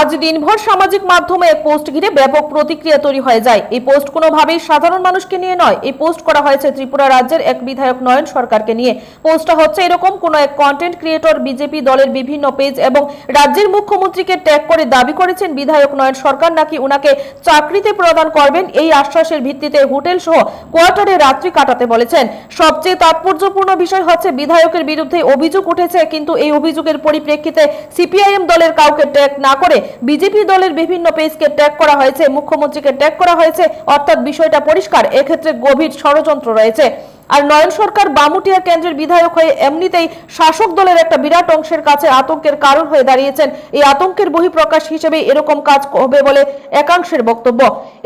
আজ দিনভর সামাজিক মাধ্যমে পোস্ট ঘিরে ব্যাপক প্রতিক্রিয়া তৈরি হয়ে যায়। এই পোস্ট কোনোভাবেই সাধারণ মানুষকে নিয়ে নয়। এই পোস্ট করা হয়েছে ত্রিপুরা রাজ্যের এক বিধায়ক নয়ন সরকারকে নিয়ে। পোস্টটা হচ্ছে এরকম, কোনো এক কন্টেন্ট ক্রিয়েটর বিজেপি দলের বিভিন্ন পেজ এবং রাজ্যের মুখ্যমন্ত্রীকে ট্যাগ করে দাবি করেছেন বিধায়ক নয়ন সরকার। নাকি উনাকে চাকরিতে প্রদান করবেন? এই আশ্বাসের ভিত্তিতে হোটেল সহ কোয়ার্টারে রাত্রি কাটাতে বলেছেন। সবচেয়ে তাৎপর্যপূর্ণ বিষয় হচ্ছে, বিধায়কের বিরুদ্ধে অভিযোগ উঠেছে, কিন্তু এই অভিযোগের পরিপ্রেক্ষিতে সিপিআইএম দলের কাউকে ট্যাগ না করে বিজেপি দলের বিভিন্ন পেজকে ট্যাগ করা হয়েছে, মুখ্যমন্ত্রীকে ট্যাগ করা হয়েছে, অর্থাৎ বিষয়টা পরিষ্কার, এক্ষেত্রে গভীর ষড়যন্ত্র রয়েছে। আর নয়ন সরকার বামুটিয়া কেন্দ্রের বিধায়ক হয়ে এমনিতেই শাসক দলের একটা বিরাট অংশের কাছে আতঙ্কের কারণ হয়ে দাঁড়িয়েছেন। এই আতঙ্কের বহিঃপ্রকাশ হিসেবে এরকম কাজ হবে বলে একাংশের বক্তব্য।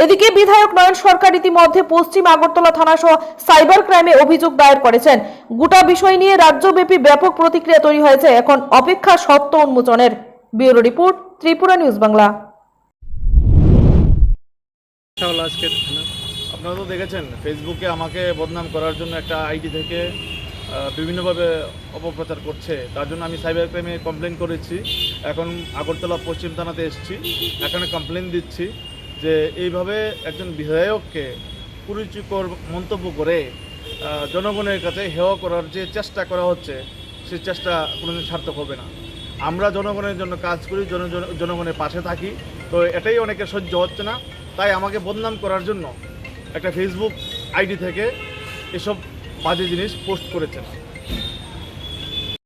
এদিকে বিধায়ক নয়ন সরকার ইতিমধ্যে পশ্চিম আগরতলা থানা সহ সাইবার ক্রাইমে অভিযোগ দায়ের করেছেন। গোটা বিষয় নিয়ে রাজ্যব্যাপী ব্যাপক প্রতিক্রিয়া তৈরি হয়েছে। এখন অপেক্ষা সত্য উন্মোচনের। Bureau report Tripura news Bangla আপনারা তো দেখেছেন ফেসবুকে আমাকে বদনাম করার জন্য একটা আইডি থেকে বিভিন্নভাবে অপপ্রচার করছে। তার জন্য আমি সাইবার ক্রাইমে কমপ্লেন করেছি। এখন আগরতলা পশ্চিম থানাতে এসেছি। এখানে কমপ্লেন দিচ্ছি যে এইভাবে একজন বিধায়ককে কুরুচিকর মন্তব্য করে জনগণের কাছে হেয় করার যে চেষ্টা করা হচ্ছে সেই চেষ্টা কোনোদিন সার্থক হবে না। আমরা জনগণের জন্য কাজ করি, জন জন- জনগণের পাশে থাকি। তো এটাই অনেকে সহ্য হচ্ছে না। তাই আমাকে বদনাম করার জন্য একটা ফেসবুক আইডি থেকে এসব বাজে জিনিস পোস্ট করেছেন।